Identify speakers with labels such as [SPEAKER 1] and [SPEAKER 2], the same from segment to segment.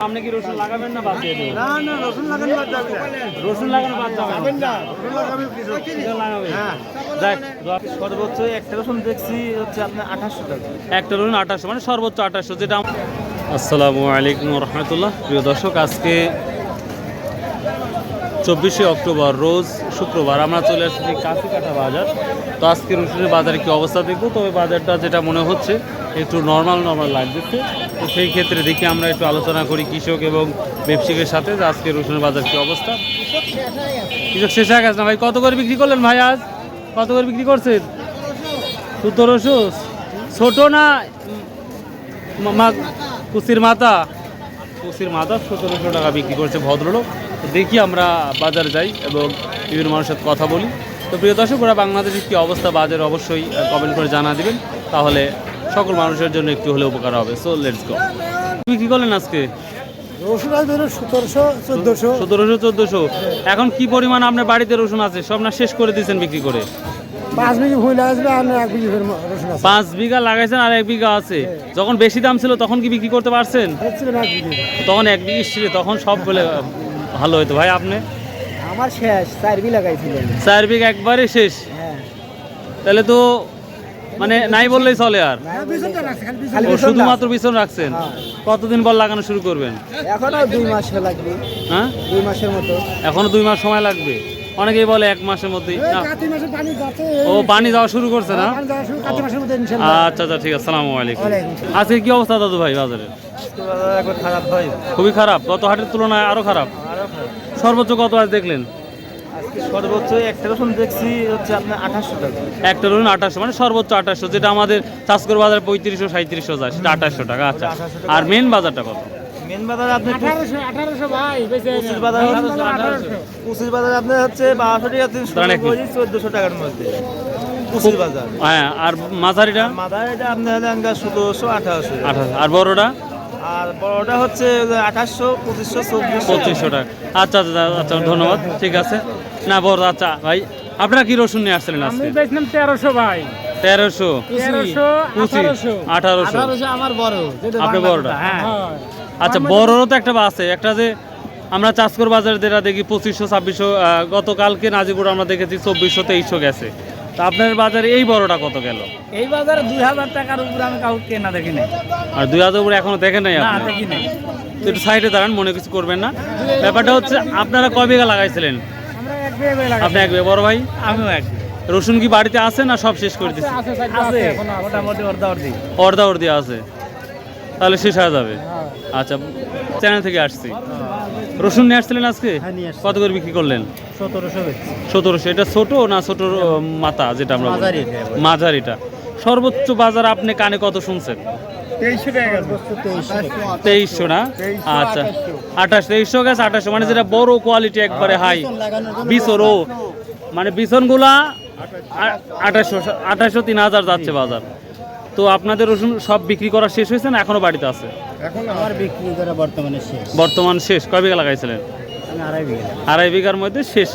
[SPEAKER 1] আপনি কি রসুন লাগাবেন না বাদ দিয়ে দেবেন?
[SPEAKER 2] না না রসুন লাগানো বাদ যাবে
[SPEAKER 1] রসুন লাগানো বাদ যাবে না।
[SPEAKER 2] না রসুন লাগাবে কিছু
[SPEAKER 1] লাগাবে
[SPEAKER 2] হ্যাঁ।
[SPEAKER 1] যাক
[SPEAKER 3] সর্বোচ্চ একটা রসুন দেখছি হচ্ছে আপনার আঠাশশো টাকা।
[SPEAKER 1] একটা রসুন আঠাশশো মানে সর্বোচ্চ আঠাশশো যেটা আসসালামু আলাইকুম রহমতুল্লাহ। প্রিয় দর্শক আজকে চব্বিশে অক্টোবর রোজ শুক্রবার আমরা চলে আসছি কাঁচিকাটা বাজার। তো আজকে রসুনের বাজারে কি অবস্থা দেখব? তবে বাজারটা যেটা মনে হচ্ছে, একটু নর্মাল নর্মাল লাগতেছে। তো সেই ক্ষেত্রে দেখি আমরা একটু আলোচনা করি কৃষক এবং ব্যবসায়ীদের সাথে যে আজকে রসুনের বাজার কি অবস্থা। কৃষক শেষ হয়ে গেছে না ভাই? কত করে বিক্রি করলেন ভাই আজ? কত করে বিক্রি করছেন? সতেরোশো ছোট না কুসির মাথা? কুসির মাথা সতেরোশো টাকা বিক্রি করছে ভদ্রলোক। দেখি আমরা বাজার যাই এবং বিভিন্ন মানুষের সাথে কথা বলি। তো প্রিয় দর্শক ওরা বাংলাদেশের কী অবস্থা বাজারে অবশ্যই কমেন্ট করে জানা দিবেন। তাহলে সকল মানুষের জন্য একটু হলে উপকার হবে। সো লেটস গো বিক্রি করলেন আজকে?
[SPEAKER 2] রসুন আছে সতেরোশো চোদ্দোশো।
[SPEAKER 1] সতেরোশো চোদ্দোশো। এখন কি পরিমাণ আপনার বাড়িতে রসুন আছে? সব না শেষ করে দিয়েছেন বিক্রি করে?
[SPEAKER 2] পাঁচ বিঘি ভুল আসবে আর এক বিঘি রসুন আছে।
[SPEAKER 1] পাঁচ বিঘা লাগাইছেন আর এক বিঘা আছে। যখন বেশি দাম ছিল তখন কি বিক্রি করতে পারছেন? তখন এক বিঘি ছিল তখন সব বলে ভালো হতো ভাই আপনি?
[SPEAKER 3] আমার শেষ চার বি লাগাইছিলেন
[SPEAKER 1] চার বিঘা একবারে শেষ?
[SPEAKER 3] হ্যাঁ।
[SPEAKER 1] তাহলে তো মানে নাই বললেই চলে আর। ও শুধুমাত্র বিছন রাখছেন?
[SPEAKER 3] হ্যাঁ।
[SPEAKER 1] কতদিন পর লাগানো শুরু করবেন?
[SPEAKER 3] এখনও দুই মাস লাগবে।
[SPEAKER 1] হ্যাঁ?
[SPEAKER 3] দুই মাসের মতো।
[SPEAKER 1] এখনও দুই মাস সময় লাগবে? অনেকেই বলে এক মাসের মধ্যেই। না।
[SPEAKER 2] কাতি মাসে পানি যাচ্ছে
[SPEAKER 1] ও পানি যাওয়া শুরু করছে না?
[SPEAKER 2] পানি যাওয়া শুরু কাতি মাসের মধ্যে ইনশাল্লাহ।
[SPEAKER 1] আচ্ছা আচ্ছা ঠিক আছে আসসালামু আলাইকুম।
[SPEAKER 2] ওয়ালাইকুম
[SPEAKER 1] আজকে কি অবস্থা দাদু ভাই বাজারে
[SPEAKER 3] হয়
[SPEAKER 1] খুবই খারাপ। গত হাটের তুলনায় আরও খারাপ। সর্বোচ্চ কত আজ দেখলেন?
[SPEAKER 3] সর্বোচ্চ একটা রসুন দেখছি হচ্ছে আপনার আঠাশশো টাকা।
[SPEAKER 1] একটা ধরুন আঠাশশো মানে সর্বোচ্চ আঠাশশো যেটা আমাদের চাষকর বাজার পঁয়ত্রিশশো সাঁত্রিশশো যায় সেটা আঠাশশো টাকা। আচ্ছা আর মেন বাজারটা কত?
[SPEAKER 3] মেন বাজার আপনি
[SPEAKER 2] আঠারোশো আঠারোশো ভাই বেঁচে
[SPEAKER 3] বাজার কুচির বাজার আপনার হচ্ছে বারোশো টাকা। চোদ্দশো টাকার মধ্যে।
[SPEAKER 1] হ্যাঁ আর মাঝারিটা?
[SPEAKER 3] মাদার এটা আপনার আঠারোশো।
[SPEAKER 1] আঠাশ আর বড়টা?
[SPEAKER 3] আর বড়টা হচ্ছে আঠাশশো পঁচিশশো
[SPEAKER 1] পঁচিশশো টাকা। আচ্ছা আচ্ছা আচ্ছা ধন্যবাদ। ঠিক আছে। না বড় আচ্ছা ভাই আপনারা কি রসুন নিয়ে আসছিলেন আজকে?
[SPEAKER 2] বেচলাম তেরোশো ভাই।
[SPEAKER 1] তেরোশো।
[SPEAKER 2] তেরোশো
[SPEAKER 1] পঁচিশ আঠারোশো।
[SPEAKER 2] আমার বড়
[SPEAKER 1] আপনি বড়টা?
[SPEAKER 2] হ্যাঁ।
[SPEAKER 1] আচ্ছা বড়রও তো একটা আছে। একটা যে আমরা চাষকর বাজারে যেটা দেখি পঁচিশশো ছাব্বিশশো আহ, গতকালকে নাজিপুর আমরা দেখেছি চব্বিশশো তেইশশো গেছে। তা আপনার বাজারে এই বড়টা কত গেল?
[SPEAKER 3] এই বাজারে দুই হাজার টাকার উপরে আমি কাউকে কেনা দেখি নাই।
[SPEAKER 1] আর দুই হাজার উপরে এখনও দেখে নাই
[SPEAKER 3] না দেখি নাই।
[SPEAKER 1] তো একটু সাইডে দাঁড়ান মনে কিছু করবেন না। ব্যাপারটা হচ্ছে আপনারা কয় বিঘা লাগাইছিলেন? আপনি এক বিঘা বড় ভাই?
[SPEAKER 3] আমিও এক
[SPEAKER 1] রসুন কি বাড়িতে আছে না সব শেষ করে দিচ্ছে
[SPEAKER 2] আছে
[SPEAKER 3] আছে মোটামুটি অর্ধা অর্ধি।
[SPEAKER 1] অর্ধা অর্ধি আছে। তাহলে শেষ হয়ে যাবে। আচ্ছা চ্যানেল থেকে আসছি। রসুন নিয়ে আসছিলেন আজকে?
[SPEAKER 2] হ্যাঁ।
[SPEAKER 1] কত করে বিক্রি করলেন?
[SPEAKER 3] সতেরোশো
[SPEAKER 1] এটা ছোট না ছোট মাথা যেটা আমরা মাঝারিটা সর্বোচ্চ বাজার আপনি কানে কত শুনছেন?
[SPEAKER 2] তেইশশো
[SPEAKER 1] না? আচ্ছা। আঠাশ তেইশশো গেছে আঠাশশো। মানে যেটা বড় কোয়ালিটি একবারে হাই বিছর মানে বিছনগুলা আঠাশশো আঠাশশো তিন হাজার যাচ্ছে বাজার। তো আপনাদের রসুন সব বিক্রি করা শেষ হয়েছে না এখনও বাড়িতে আছে?
[SPEAKER 3] এখন আমার বিক্রি করা বর্তমানে শেষ।
[SPEAKER 1] বর্তমান শেষ। কয় বিঘা লাগাইছিলেন?
[SPEAKER 3] আমি আড়াই বিঘা।
[SPEAKER 1] আড়াই বিঘার মধ্যে শেষ।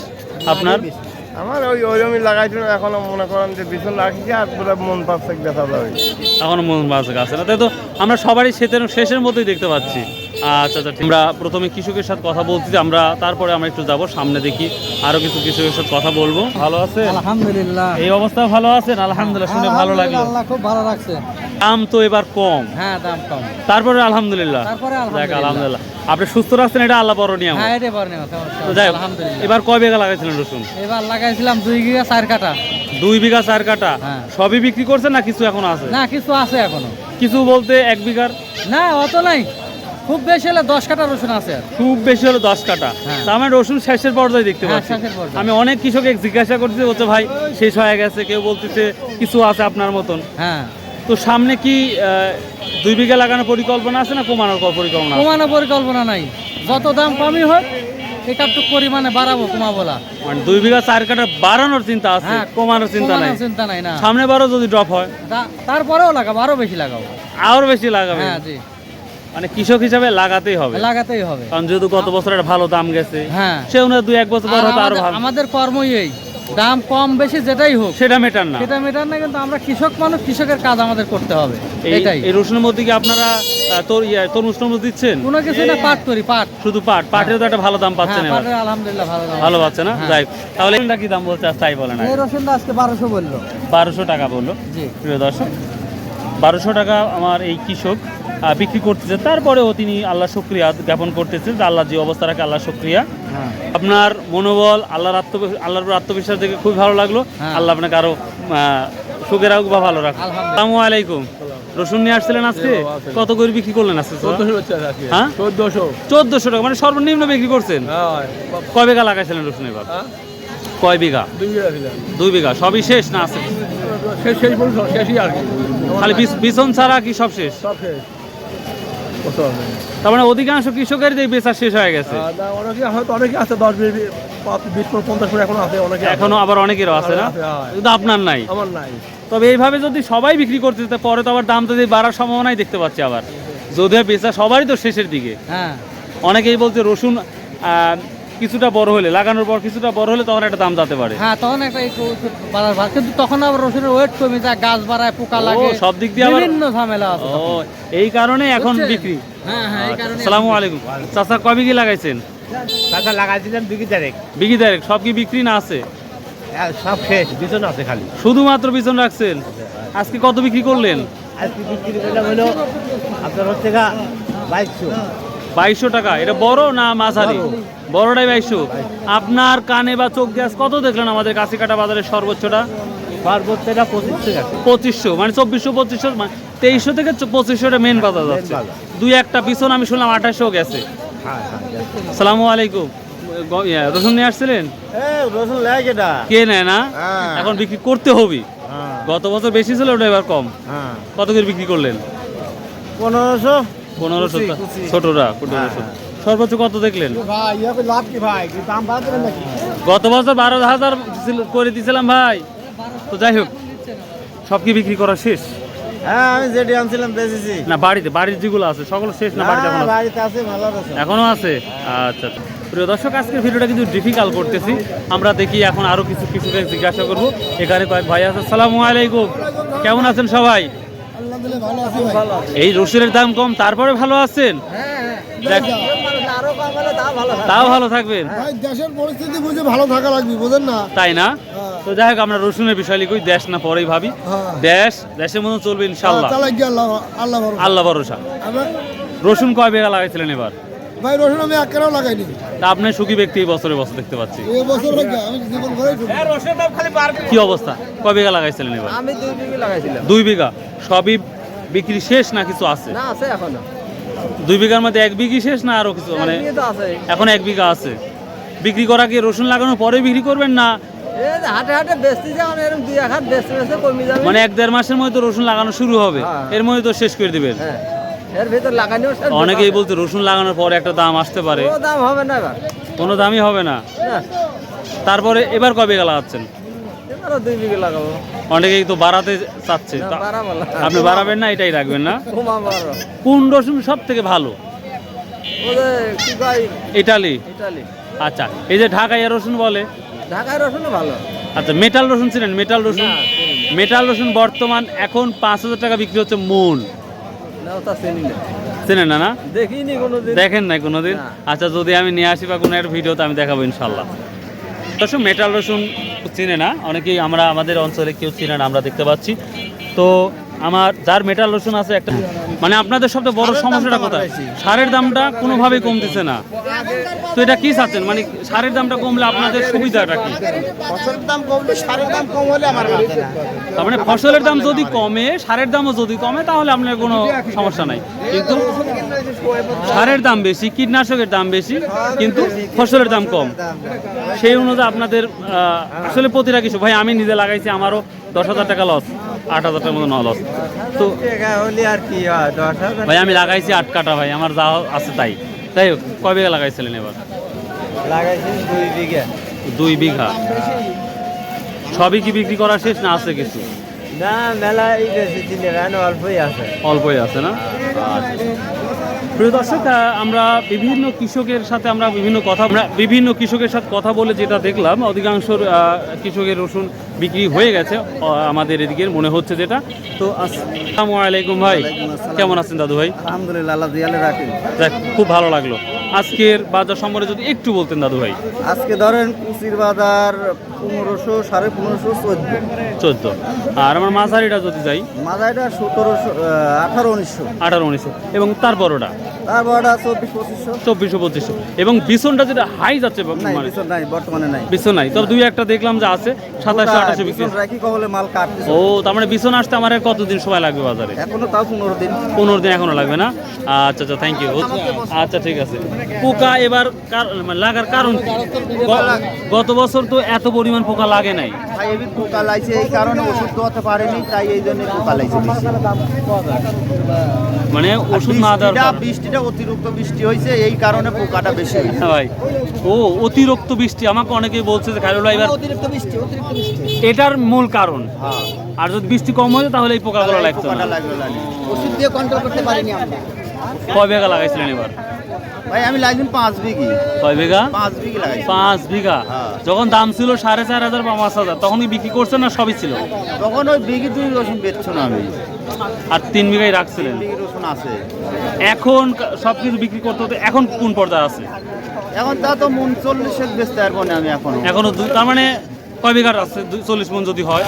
[SPEAKER 1] আপনার?
[SPEAKER 4] আমার ওই ওই জমি লাগাইছিল এখনও মনে করেন যে বিছন রাখছি আর পুরো মন পাচ্ছে দেখা যাবে
[SPEAKER 1] এখনও মন বাজে আছে না? তাই তো আমরা সবারই শীতের শেষের মতোই দেখতে পাচ্ছি। আচ্ছা আচ্ছা আমরা প্রথমে কৃষকের সাথে কথা বলছি আমরা তারপরে আমরা একটু যাব সামনে দেখি আরও কিছু কৃষকের সাথে কথা বলব। ভালো আছে?
[SPEAKER 3] আলহামদুলিল্লাহ।
[SPEAKER 1] এই অবস্থা ভালো আছেন আলহামদুলিল্লাহ শুনে ভালো লাগল।
[SPEAKER 3] আল্লাহ খুব ভালো রাখছে।
[SPEAKER 1] দাম তো এবার কম।
[SPEAKER 3] হ্যাঁ দাম কম।
[SPEAKER 1] তারপরে আলহামদুলিল্লাহ।
[SPEAKER 3] তারপরে
[SPEAKER 1] আলহামদুলিল্লাহ। আপনি সুস্থ রাখছেন এটা আল্লাহ বড় নিয়ম
[SPEAKER 3] হ্যাঁ এটা
[SPEAKER 1] যাই
[SPEAKER 3] আলহামদুলিল্লাহ।
[SPEAKER 1] এবার কয় বিঘা লাগাইছিলেন রসুন?
[SPEAKER 3] এবার লাগাইছিলাম দুই বিঘা চার কাটা
[SPEAKER 1] দুই বিঘা চার কাটা
[SPEAKER 3] হ্যাঁ।
[SPEAKER 1] সবই বিক্রি করছেন না কিছু এখন আছে?
[SPEAKER 3] না কিছু আছে এখনও।
[SPEAKER 1] কিছু বলতে এক বিঘার?
[SPEAKER 3] না অত নাই। খুব বেশি হলে দশ কাটা রসুন আছে
[SPEAKER 1] খুব বেশি হলো দশ কাটা।
[SPEAKER 3] হ্যাঁ।
[SPEAKER 1] তার মানে রসুন শেষের পর্যায়ে দেখতে
[SPEAKER 3] হ্যাঁ,
[SPEAKER 1] পাচ্ছি। আমি অনেক কৃষকে জিজ্ঞাসা করছি বলছে ভাই শেষ হয়ে গেছে কেউ বলতেছে কিছু আছে আপনার মতন?
[SPEAKER 3] হ্যাঁ।
[SPEAKER 1] তো সামনে কি দুই বিঘা লাগানোর পরিকল্পনা আছে না কমানোর পরিকল্পনা আছে?
[SPEAKER 3] কমানো পরিকল্পনা নাই। যত দাম কমই হোক একটু পরিমাণে বাড়াবো কমাবো না
[SPEAKER 1] মানে দুই বিঘা চার কাটা বাড়ানোর চিন্তা আছে?
[SPEAKER 3] হ্যাঁ
[SPEAKER 1] কমানোর চিন্তা নাই?
[SPEAKER 3] চিন্তা নাই না।
[SPEAKER 1] সামনে বারো যদি ড্রপ হয়?
[SPEAKER 3] তারপরেও লাগাবো আরও বেশি লাগাবো।
[SPEAKER 1] আরও বেশি লাগাবে?
[SPEAKER 3] হ্যাঁ জি।
[SPEAKER 1] মানে কৃষক হিসাবে লাগাতেই হবে।
[SPEAKER 3] লাগাতেই হবে।
[SPEAKER 1] কারণ যেহেতু গত বছর একটা ভালো দাম গেছে
[SPEAKER 3] হ্যাঁ।
[SPEAKER 1] সে অনুযায়ী দুই এক বছর পর হয়তো আরও
[SPEAKER 3] আমাদের-
[SPEAKER 1] ভালো।
[SPEAKER 3] আমাদের কর্মই এই। দাম কম বেশি যেটাই হোক
[SPEAKER 1] সেটা মেটার না।
[SPEAKER 3] সেটা মেটার না কিন্তু আমরা কৃষক মানুষ কৃষকের কাজ আমাদের করতে হবে। এটাই।
[SPEAKER 1] এই রসুনের মধ্যে কি আপনারা তোর ইয়ে, তরমুজ টরমুজ দিচ্ছেন?
[SPEAKER 3] কোনো কিছু না পাট করি পাট।
[SPEAKER 1] শুধু পাট? পাটের তো একটা ভালো দাম পাচ্ছেন
[SPEAKER 3] হ্যাঁ, পাটের আলহামদুলিল্লাহ ভালো দাম।
[SPEAKER 1] ভালো পাচ্ছে না?
[SPEAKER 3] হ্যাঁ।
[SPEAKER 1] যাই তাহলে কি দাম বলছে? আজ তাই বলেন
[SPEAKER 3] এই রসুনটা আজকে বারোশো বলল।
[SPEAKER 1] বারোশো টাকা বলল।
[SPEAKER 3] জি।
[SPEAKER 1] প্রিয় দর্শক বারোশো টাকা আমার এই কৃষক বিক্রি করতেছে। তারপরেও তিনি আল্লাহ শুক্রিয়া জ্ঞাপন করতেছেন যে আল্লাহ যে অবস্থা রাখে আল্লাহ শুক্রিয়া।
[SPEAKER 3] হ্যাঁ।
[SPEAKER 1] আপনার মনোবল আল্লাহর আত্ম আল্লাহর আত্মবিশ্বাস দেখে খুবই ভালো লাগল।
[SPEAKER 3] হ্যাঁ।
[SPEAKER 1] আল্লাহ আপনাকে আরও আহ, সুখে রাখুক বা ভালো রাখুক। আসসালামু আলাইকুম। রসুন নিয়ে আসছিলেন আজকে? কত করে বিক্রি করলেন আজকে হ্যাঁ?
[SPEAKER 2] চোদ্দশো।
[SPEAKER 1] চোদ্দশো টাকা মানে সর্বনিম্ন বিক্রি করছেন? কয় বিঘা লাগাইছিলেন রসুন এবার? কয় বিঘা? দুই বিঘা সবই শেষ না আছে?
[SPEAKER 2] শেষ শেষ বলছো শেষই আর কি।
[SPEAKER 1] খালি বিছন ছাড়া কি সব শেষ?
[SPEAKER 2] সব শেষ।
[SPEAKER 1] তার মানে অধিকাংশ কৃষকেরই এই বেচা শেষ হয়ে গেছে।
[SPEAKER 2] অনেকে হয়তো অনেকে আছে দশ বিশ বিশ পঞ্চাশ এখনও আছে অনেকে
[SPEAKER 1] এখনও আবার অনেকেরও আছে না?
[SPEAKER 2] হ্যাঁ।
[SPEAKER 1] কিন্তু আপনার নাই।
[SPEAKER 2] আমার নাই।
[SPEAKER 1] তবে এইভাবে যদি সবাই বিক্রি করতে যেতে পরে তো আবার দাম তো দিয়ে বাড়ার সম্ভাবনাই দেখতে পাচ্ছি আবার। যদিও বেচা সবারই তো শেষের দিকে।
[SPEAKER 3] হ্যাঁ।
[SPEAKER 1] অনেকেই বলছে রসুন কিছুটা বড় হলে লাগানোর পর কিছুটা বড় হলে তখন একটা দাম যেতে পারে
[SPEAKER 3] হ্যাঁ তখন একটু বাড়ার কিন্তু তখন আবার রসুনের ওয়েট কমে যায় গাছ বাড়ায় পোকা লাগে
[SPEAKER 1] সব দিক দিয়ে
[SPEAKER 3] বিভিন্ন ঝামেলা আছে
[SPEAKER 1] এই কারণে এখন বিক্রি।
[SPEAKER 3] হ্যাঁ হ্যাঁ এই কারণে
[SPEAKER 1] সালামু আলাইকুম। চাচা কয় বিঘি লাগাইছেন?
[SPEAKER 2] লাগাইছিলাম
[SPEAKER 1] সব কি বিক্রি না আছে?
[SPEAKER 2] সব শেষ বিছন আছে খালি।
[SPEAKER 1] শুধুমাত্র পিছন রাখছেন? আজকে কত বিক্রি করলেন?
[SPEAKER 2] আজকে বিক্রি করলাম হলো আপনার হচ্ছে গা বাইশশো।
[SPEAKER 1] বাইশশো টাকা। এটা বড় না মাঝারি? বড়টাই বাইশশো। আপনার কানে বা চোখ আজ কত দেখলেন আমাদের কাছে কাটা বাজারের সর্বোচ্চটা?
[SPEAKER 2] সর্বোচ্চটা পঁচিশশো
[SPEAKER 1] পঁচিশশো মানে চব্বিশশো পঁচিশশো মানে তেইশশো থেকে পঁচিশশোটা মেন বাজার যাচ্ছে। দুই একটা পিছন আমি শুনলাম আঠাশশো গেছে।
[SPEAKER 2] হ্যাঁ হ্যাঁ
[SPEAKER 1] সালামু আলাইকুম। রসুন নিয়ে আসছিলেন?
[SPEAKER 2] রসুন
[SPEAKER 1] কে নেয় না?
[SPEAKER 2] হ্যাঁ।
[SPEAKER 1] এখন বিক্রি করতে হবে। গত বছর বেশি ছিল ওটা এবার কম। কত করে বিক্রি করলেন?
[SPEAKER 2] পনেরোশো।
[SPEAKER 1] পনেরোশো। ছোটরা
[SPEAKER 2] হ্যাঁ,
[SPEAKER 1] সর্বোচ্চ কত দেখলেন? গত বছর বারো হাজার করে দিয়েছিলাম ভাই। তো যাই হোক সব কি বিক্রি করা শেষ?
[SPEAKER 2] হ্যাঁ আমি যেটি আনছিলাম বেচেছি।
[SPEAKER 1] না বাড়িতে বাড়ির যেগুলো আছে সকল শেষ না বাড়িতে এখনও আছে?
[SPEAKER 2] বাড়িতে আছে ভালো আছে।
[SPEAKER 1] এখনও আছে? আচ্ছা আচ্ছা। প্রিয় দর্শক আজকের ভিডিওটা কিন্তু ডিফিকাল্ট করতেছি। আমরা দেখি এখন আরও কিছু কিছুকে জিজ্ঞাসা করব। এখানে কয়েক ভাই আছে সালামু আলাইকুম। কেমন আছেন সবাই? এই রসুনের দাম কম তারপরে ভালো আছেন?
[SPEAKER 2] তা ভালো
[SPEAKER 1] তাও ভালো থাকবেন?
[SPEAKER 2] দেশের পরিস্থিতি বুঝে ভালো থাকা লাগবে বুঝেন না?
[SPEAKER 1] তাই না? তো যাই হোক আমরা রসুনের বিষয় লিখি দেশ না পরেই ভাবি।
[SPEAKER 2] হ্যাঁ।
[SPEAKER 1] দেশ দেশের মতো চলবে ইনশাল্লাহ।
[SPEAKER 2] আল্লাহ আল্লাহ ভরসা।
[SPEAKER 1] রসুন কয় বেড়া লাগাইছিলেন এবার?
[SPEAKER 2] ভাই রসুন আমি এক লাগাইনি।
[SPEAKER 1] তা আপনি সুখী ব্যক্তি এই বছরে বছর দেখতে পাচ্ছি।
[SPEAKER 2] এই বছর আমি জীবন ঘরে
[SPEAKER 1] কি অবস্থা? কয় বিঘা লাগাইছিলেন এবার?
[SPEAKER 3] আমি দুই বিঘি লাগাইছিলাম।
[SPEAKER 1] দুই বিঘা? সবই বিক্রি শেষ না কিছু আছে?
[SPEAKER 3] না আছে এখনও।
[SPEAKER 1] দুই বিঘার মধ্যে এক বিঘি শেষ না আরও কিছু? মানে এখন এক বিঘা আছে। বিক্রি করা কি রসুন লাগানোর পরে বিক্রি করবেন না?
[SPEAKER 3] হাটে হাটে বেচতে যাও এরকম দুই এক হাত বেচতে বেচতে কমে যাবে।
[SPEAKER 1] মানে এক দেড় মাসের মধ্যে রসুন লাগানো শুরু হবে।
[SPEAKER 3] হ্যাঁ।
[SPEAKER 1] এর মধ্যে তো শেষ করে দিবেন।
[SPEAKER 3] হ্যাঁ। এর ভিতর
[SPEAKER 1] অনেকেই বলতে রসুন লাগানোর পরে একটা দাম আসতে পারে।
[SPEAKER 3] দাম হবে না এবার।
[SPEAKER 1] কোনো দামই হবে না। তারপরে এবার কবে বিঘা লাগাচ্ছেন?
[SPEAKER 3] এবারও দুই বিঘি লাগাবো।
[SPEAKER 1] অনেকেই তো বাড়াতে চাচ্ছে। আপনি বাড়াবেন না এটাই রাখবেন না? কোন রসুন সব থেকে ভালো ইটালি। আচ্ছা এই যে রসুন বলে।
[SPEAKER 3] ঢাকায় রসুনও ভালো।
[SPEAKER 1] আচ্ছা মেটাল রসুন ছিলেন মেটাল রসুন? মেটাল রসুন বর্তমান এখন পাঁচ হাজার টাকা বিক্রি হচ্ছে মূল।
[SPEAKER 3] না ওটা চিনি না
[SPEAKER 1] চেনেন না। না
[SPEAKER 3] দেখিনি কোনোদিন।
[SPEAKER 1] দেখেন নাই কোনোদিন। আচ্ছা যদি আমি নিয়ে আসি বা কোনো একটা ভিডিওতে আমি দেখাবো ইনশাল্লাহ দর্শক মেটাল রসুন চিনে না? অনেকেই আমরা আমাদের অঞ্চলে কেউ চিনে না আমরা দেখতে পাচ্ছি। তো আমার যার মেটাল রসুন আছে একটা মানে আপনাদের সবচেয়ে বড় সমস্যাটা কোথায়? সারের দামটা কোনোভাবেই কমতেছে না। তো এটা কি চাচ্ছেন? মানে সারের দামটা কমলে আপনাদের সুবিধাটা কি?
[SPEAKER 2] ফসলের দাম কমলে সারের দাম কম হলে আমার
[SPEAKER 1] তার মানে ফসলের দাম যদি কমে সারের দামও যদি কমে তাহলে আপনার কোনো সমস্যা নাই। কিন্তু সারের দাম বেশি কীটনাশকের দাম বেশি কিন্তু ফসলের দাম কম। সেই অনুযায়ী আপনাদের আসলে প্রতিটা কিছু ভাই আমি নিজে লাগাইছি আমারও দশ হাজার টাকা লস আট হাজার টাকার মতো আছে। তো
[SPEAKER 2] হলে আর কি
[SPEAKER 1] ভাই আমি লাগাইছি আট কাটা ভাই আমার যা আছে তাই। তাই হোক কয় বিঘা লাগাইছিলেন এবার?
[SPEAKER 2] লাগাইছি দুই বিঘা।
[SPEAKER 1] দুই বিঘা। সবই কি বিক্রি করা শেষ না আছে কিছু?
[SPEAKER 2] না মেলা অল্পই আছে।
[SPEAKER 1] অল্পই আছে না? আচ্ছা। প্রিয় দর্শক আমরা বিভিন্ন কৃষকের সাথে আমরা বিভিন্ন কথা আমরা বিভিন্ন কৃষকের সাথে কথা বলে যেটা দেখলাম অধিকাংশ কৃষকের রসুন বিক্রি হয়ে গেছে আমাদের এদিকের মনে হচ্ছে যেটা। তো আসসালামু আলাইকুম ভাই। কেমন আছেন দাদু ভাই?
[SPEAKER 5] আলহামদুলিল্লাহ আল্লাহ দিয়ালে রাখেন।
[SPEAKER 1] খুব ভালো লাগল। আজকের বাজার সম্পর্কে যদি একটু বলতেন দাদু ভাই।
[SPEAKER 5] আজকে ধরেন কুচির বাজার পনেরোশো সাড়ে পনেরোশো চোদ্দ।
[SPEAKER 1] চোদ্দ। আর আমার মাঝারিটা যদি যাই?
[SPEAKER 5] মাঝারিটা সতেরোশো আঠারো উনিশশো।
[SPEAKER 1] আঠারো উনিশশো। এবং তার বড়টা
[SPEAKER 5] তারপরটা?
[SPEAKER 1] চব্বিশশো পঁচিশশো। এবং বিছনটা যেটা হাই যাচ্ছে
[SPEAKER 5] নাই বিচন নাই বর্তমানে নাই।
[SPEAKER 1] বিছন নাই। তবে দুই একটা দেখলাম যে আছে সাতাশশো আঠাশশো
[SPEAKER 5] মাল
[SPEAKER 1] ও তার মানে বিছন আসতে আমার কতদিন সময় লাগবে বাজারে?
[SPEAKER 5] এখনও তাও পনেরো দিন।
[SPEAKER 1] পনেরো দিন এখনও লাগবে না? আচ্ছা আচ্ছা থ্যাংক ইউ আচ্ছা ঠিক আছে। পোকা এবার মানে লাগার কারণ কি? গত বছর তো এত পরিমাণ পোকা লাগে নাই।
[SPEAKER 5] পোকা এই কারণে ওষুধ দেওয়াতে পারেনি তাই এই জন্য পোকা
[SPEAKER 1] মানে ওষুধ না দেওয়ার
[SPEAKER 5] বৃষ্টিটা-। বৃষ্টিটা অতিরিক্ত বৃষ্টি হয়েছে এই কারণে পোকাটা বেশি হয়েছে।
[SPEAKER 1] হ্যাঁ ভাই। ও অতিরিক্ত বৃষ্টি আমাকে অনেকেই বলছে যে খাইরুল্লাহ এবার
[SPEAKER 5] অতিরিক্ত বৃষ্টি অতিরিক্ত বৃষ্টি।
[SPEAKER 1] এটার মূল কারণ।
[SPEAKER 5] হ্যাঁ।
[SPEAKER 1] আর যদি বৃষ্টি কম হয় তাহলে এই পোকাগুলো লাগতো না।
[SPEAKER 5] ওষুধ দিয়ে কন্ট্রোল করতে পারিনি আমরা।
[SPEAKER 1] কয় বিঘা লাগাইছিলেন এবার?
[SPEAKER 5] ভাই আমি লাইছিলাম পাঁচ বিঘি।
[SPEAKER 1] কয় বিঘা?
[SPEAKER 5] পাঁচ বিঘি লাগাইছি
[SPEAKER 1] পাঁচ বিঘা?
[SPEAKER 5] হ্যাঁ।
[SPEAKER 1] যখন দাম ছিল সাড়ে চার হাজার বা পাঁচ হাজার তখন কি বিক্রি করছেন না সবই ছিল?
[SPEAKER 5] তখন ওই বিঘি দুই রসুন বেচছো না আমি।
[SPEAKER 1] আর তিন বিঘাই রাখছিলেন?
[SPEAKER 5] রসুন আছে।
[SPEAKER 1] এখন সব কিছু বিক্রি করতে হতে এখন কোন পর্যায়ে আছে?
[SPEAKER 5] এখন তা তো মন চল্লিশের বেচতে পারব না আমি
[SPEAKER 1] এখনও। এখনও তার মানে কয় বিঘার আছে? চল্লিশ মন যদি হয়।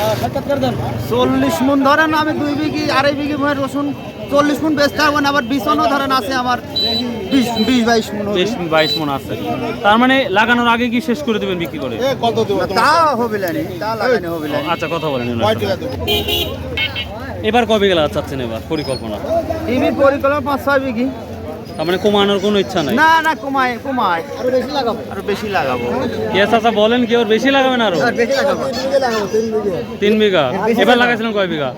[SPEAKER 5] চল্লিশ মন ধরেন আমি দুই বিঘি আড়াই বিঘি রসুন চল্লিশ মন বেচতে পারব আবার বিছনও ধরেন আছে আমার বিশ বিশ বাইশ মন হবে।
[SPEAKER 1] বাইশ মন আছে। তার মানে লাগানোর আগে কি শেষ করে দেবেন বিক্রি করে?
[SPEAKER 5] তা হবে লানি তা লাগানি হবে
[SPEAKER 1] আচ্ছা কথা বলেন এবার। কবে গেলা চাচ্ছেন এবার? পরিকল্পনা।
[SPEAKER 5] টিভির পরিকল্পনা পাঁচ ছয় বিঘি।
[SPEAKER 1] তার মানে কমানোর কোনো ইচ্ছা নাই?
[SPEAKER 5] না না কমায় কমায়। আরও বেশি লাগাবো। আরও বেশি লাগাবো।
[SPEAKER 1] কে চাচা বলেন কি ওর বেশি লাগাবেন আরও?
[SPEAKER 5] বেশি লাগাবো।
[SPEAKER 1] তিন বিঘা এবার লাগাইছিলেন কয় বিঘা?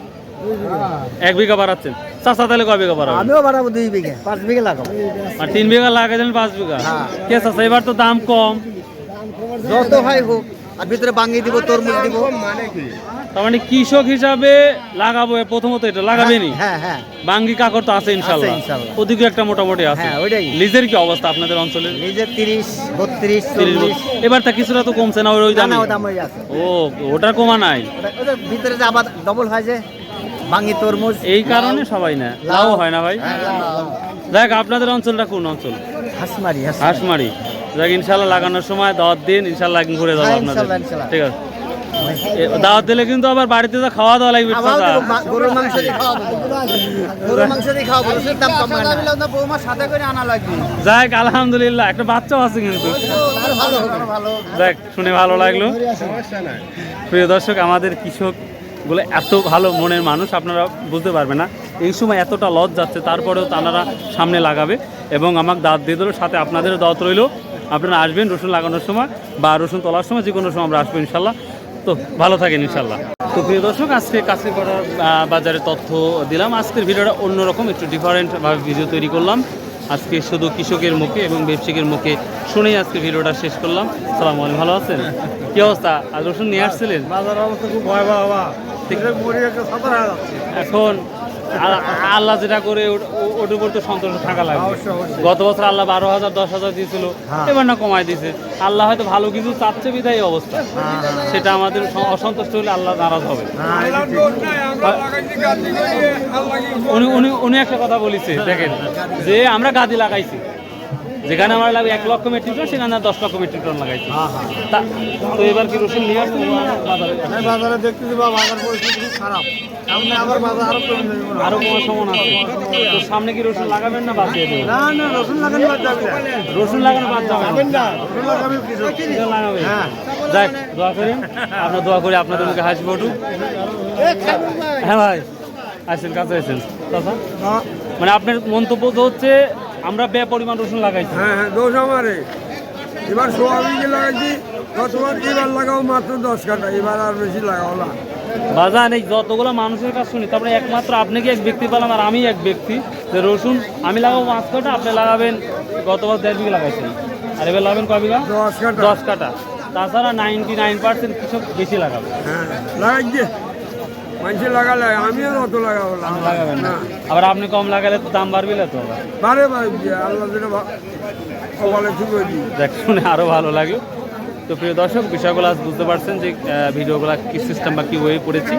[SPEAKER 1] এক বিঘা বাড়াচ্ছেন। চাচা তাহলে কয় বিঘা বাড়াবেন?
[SPEAKER 5] আমিও বাড়াবো দুই বিঘে পাঁচ বিঘে লাগাবো।
[SPEAKER 1] আর তিন বিঘা লাগাইছিলেন পাঁচ বিঘা?
[SPEAKER 5] হ্যাঁ।
[SPEAKER 1] কে চাচা এবার তো দাম কম।
[SPEAKER 5] যত হয় হোক। আর ভিতরে বাঙ্গি দিব তরমুজ দিব।
[SPEAKER 1] তার মানে কৃষক হিসাবে লাগাবো প্রথমত এটা লাগাবেনি?
[SPEAKER 5] হ্যাঁ হ্যাঁ।
[SPEAKER 1] বাঙ্গি কাকর তো আছে ইনশাল্লাহ। ওদিকে একটা মোটামুটি আছে।
[SPEAKER 5] হ্যাঁ, ওইটাই।
[SPEAKER 1] লিজের কি অবস্থা আপনাদের অঞ্চলের
[SPEAKER 5] নিজের তিরিশ বত্রিশ
[SPEAKER 1] তিরিশ
[SPEAKER 5] চল্লিশ।
[SPEAKER 1] এবার তা কিছুটা তো কমছে না ওই ওই দামে
[SPEAKER 5] দাম হয়ে আছে
[SPEAKER 1] ও ওটার কমা নাই?
[SPEAKER 5] ওটা- ভিতরে যে আবার ডবল হয় যে বাঙ্গি তরমুজ
[SPEAKER 1] এই কারণে সবাই না লাভ হয় না ভাই?
[SPEAKER 5] হ্যাঁ,
[SPEAKER 1] দেখ আপনাদের অঞ্চলটা কোন অঞ্চল?
[SPEAKER 5] হাসমারি।
[SPEAKER 1] হাঁসমারি। দেখ ইনশাল্লাহ লাগানোর সময় দাওয়াত দিন ইনশাল্লাহ একদিন ঘুরে যাব
[SPEAKER 5] হ্যাঁ,
[SPEAKER 1] আপনাদের। ঠিক আছে। দাওয়াত দিলে কিন্তু আবার বাড়িতে তো খাওয়া দাওয়া লাগবে।
[SPEAKER 5] গরুর মাংস গরুর মাংস দিয়ে খাওয়াবো রসুনের দাম কম না। বৌমার সাথে করে আনা লাগবে।
[SPEAKER 1] যাক আলহামদুলিল্লাহ একটা বাচ্চাও আছে কিন্তু।
[SPEAKER 5] ভালো ভালো
[SPEAKER 1] দেখ শুনে ভালো লাগল। প্রিয় দর্শক আমাদের কৃষকগুলো এত ভালো মনের মানুষ আপনারা বুঝতে পারবেন না। এই সময় এতটা লজ যাচ্ছে তারপরেও তারা সামনে লাগাবে। এবং আমাকে দাঁত দিয়ে দিল সাথে আপনাদেরও দাঁত রইল। আপনারা আসবেন রসুন লাগানোর সময় বা রসুন তোলার সময় যে কোনো সময় আমরা আসব ইনশাল্লাহ। তো ভালো থাকেন ইনশাল্লাহ। তো প্রিয় দর্শক আজকে কাশিপাড়ার বাজারে তথ্য দিলাম। আজকের ভিডিওটা অন্যরকম একটু ডিফারেন্টভাবে ভিডিও তৈরি করলাম। আজকে শুধু কৃষকের মুখে এবং ব্যবসায়িকের মুখে শুনেই আজকে ভিডিওটা শেষ করলাম। সালাম আলাইকুম ভালো আছেন? কি অবস্থা? আজ রসুন নিয়ে আসছিলেন?
[SPEAKER 2] বাজার অবস্থা খুব ভয়াবহ বাবা।
[SPEAKER 1] এখন আল্লাহ যেটা করে ওটার উপর তো সন্তোষ থাকা
[SPEAKER 2] অবশ্যই।
[SPEAKER 1] গত বছর আল্লাহ বারো হাজার দশ হাজার দিয়েছিল
[SPEAKER 2] হ্যাঁ।
[SPEAKER 1] এবার না কমায় দিয়েছে। আল্লাহ হয়তো ভালো কিছু চাচ্ছে বিধায় অবস্থা। সেটা আমাদের অসন্তুষ্ট হলে আল্লাহ নারাজ হবে। উনি উনি উনি একটা কথা বলেছে দেখেন যে আমরা গাদি লাগাইছি। যেখানে আমার লাগবে এক লক্ষ মেট্রিক টন সেখানে দশ লক্ষ মেট্রিক টন লাগাইছি। তা- তো এবার কি রসুন নিয়ে আসছেন বাজারে?
[SPEAKER 2] হ্যাঁ বাজারে দেখতেছি বা বাজার পরিস্থিতি খারাপ। সামনে আবার বাজার আরও কমে যাবে
[SPEAKER 1] আরও কমার সম্ভাবনা আছে। তো সামনে কি রসুন লাগাবেন না বাদ দিয়ে দেবেন?
[SPEAKER 2] না না রসুন লাগানো বাদ যাবে।
[SPEAKER 1] রসুন লাগানো বাদ যাবে না।
[SPEAKER 2] না রসুন লাগাবে কিছু
[SPEAKER 1] এটা
[SPEAKER 2] হ্যাঁ।
[SPEAKER 1] যাক দোয়া করেন আপনার দোয়া করে আপনাদের মুখে হাসি ফুটুক হ্যাঁ ভাই আসেন কাছে আসেন।
[SPEAKER 2] হ্যাঁ।
[SPEAKER 1] মানে আপনার মন্তব্য তো হচ্ছে আমরা বে পরিমাণ রসুন লাগাইছি।
[SPEAKER 2] হ্যাঁ হ্যাঁ দোষ আমারে এবার সোয়াবিনকে লাগাইছি গতবার এবার লাগাও মাত্র দশ কাটা এবার আর বেশি লাগাও না।
[SPEAKER 1] বাজার এই যতগুলো মানুষের কাছে শুনি তারপরে একমাত্র আপনি কি এক ব্যক্তি পেলাম আর আমি এক ব্যক্তি? যে রসুন আমি লাগাবো পাঁচ কাটা আপনি লাগাবেন গতবার দেড় বিঘা লাগাইছেন আর এবার লাগাবেন কয় বিঘা?
[SPEAKER 2] দশ কাটা।
[SPEAKER 1] দশ কাটা। তাছাড়া নাইনটি নাইন পার্সেন্ট কৃষক বেশি লাগাবে।
[SPEAKER 2] হ্যাঁ লাগাই মানুষে লাগালে আমিও অত লাগাবো
[SPEAKER 1] লাগাবেন না।
[SPEAKER 2] না
[SPEAKER 1] আবার আপনি কম লাগালে তো দাম বাড়বে না তো আবার।
[SPEAKER 2] বারে বারে আল্লাহ যেটা কপালে ঠিক হয়ে
[SPEAKER 1] দেখ শুনে আরও ভালো লাগল। তো প্রিয় দর্শক বিষয়গুলো আজ বুঝতে পারছেন যে ভিডিওগুলো কি সিস্টেম বা কী ওয়ে করেছি।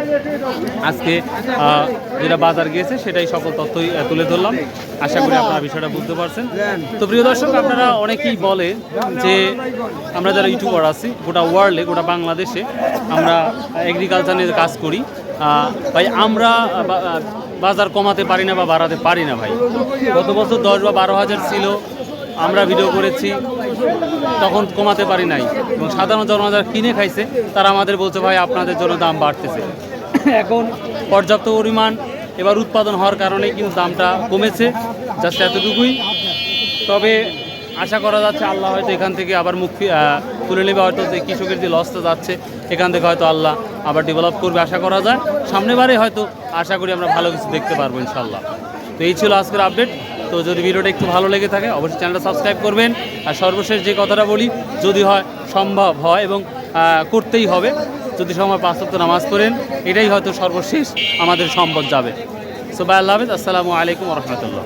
[SPEAKER 1] আজকে যেটা বাজার গিয়েছে সেটাই সকল তথ্যই তুলে ধরলাম। আশা করি আপনারা বিষয়টা বুঝতে পারছেন। তো প্রিয় দর্শক আপনারা অনেকেই বলে যে আমরা যারা ইউটিউবার আছি গোটা ওয়ার্ল্ডে গোটা বাংলাদেশে আমরা এগ্রিকালচার নিয়ে কাজ করি। ভাই আমরা বাজার কমাতে পারি না বা বাড়াতে পারি না ভাই। গত বছর দশ বা বারো হাজার ছিল আমরা ভিডিও করেছি তখন কমাতে পারি নাই। এবং সাধারণ জনগণ কিনে খাইছে তারা আমাদের বলছে ভাই আপনাদের জন্য দাম বাড়তেছে। এখন পর্যাপ্ত পরিমাণ এবার উৎপাদন হওয়ার কারণে কিন্তু দামটা কমেছে জাস্ট এতটুকুই। তবে আশা করা যাচ্ছে আল্লাহ হয়তো এখান থেকে আবার আহ, তুলে নেবে, হয়তো যে কৃষকের যে লসটা যাচ্ছে, এখান থেকে হয়তো আল্লাহ আবার ডেভেলপ করবে, আশা করা যায়। সামনেবারে হয়তো আশা করি আমরা ভালো কিছু দেখতে পারব ইনশাল্লাহ তো এই ছিল আজকের আপডেট তো যদি ভিডিওটা একটু ভালো লেগে থাকে, অবশ্যই চ্যানেলটা সাবস্ক্রাইব করবেন। আর সর্বশেষ যে কথাটা বলি, যদি হয়, সম্ভব হয় এবং করতেই হবে। যদি সময় পাঁচ সপ্তাহ নামাজ পড়েন। এটাই হয়তো সর্বশেষ আমাদের সম্পদ যাবে। সো বাই আল্লাহ হাফিজ। আসসালামু আলাইকুম রহমতুল্লাহ।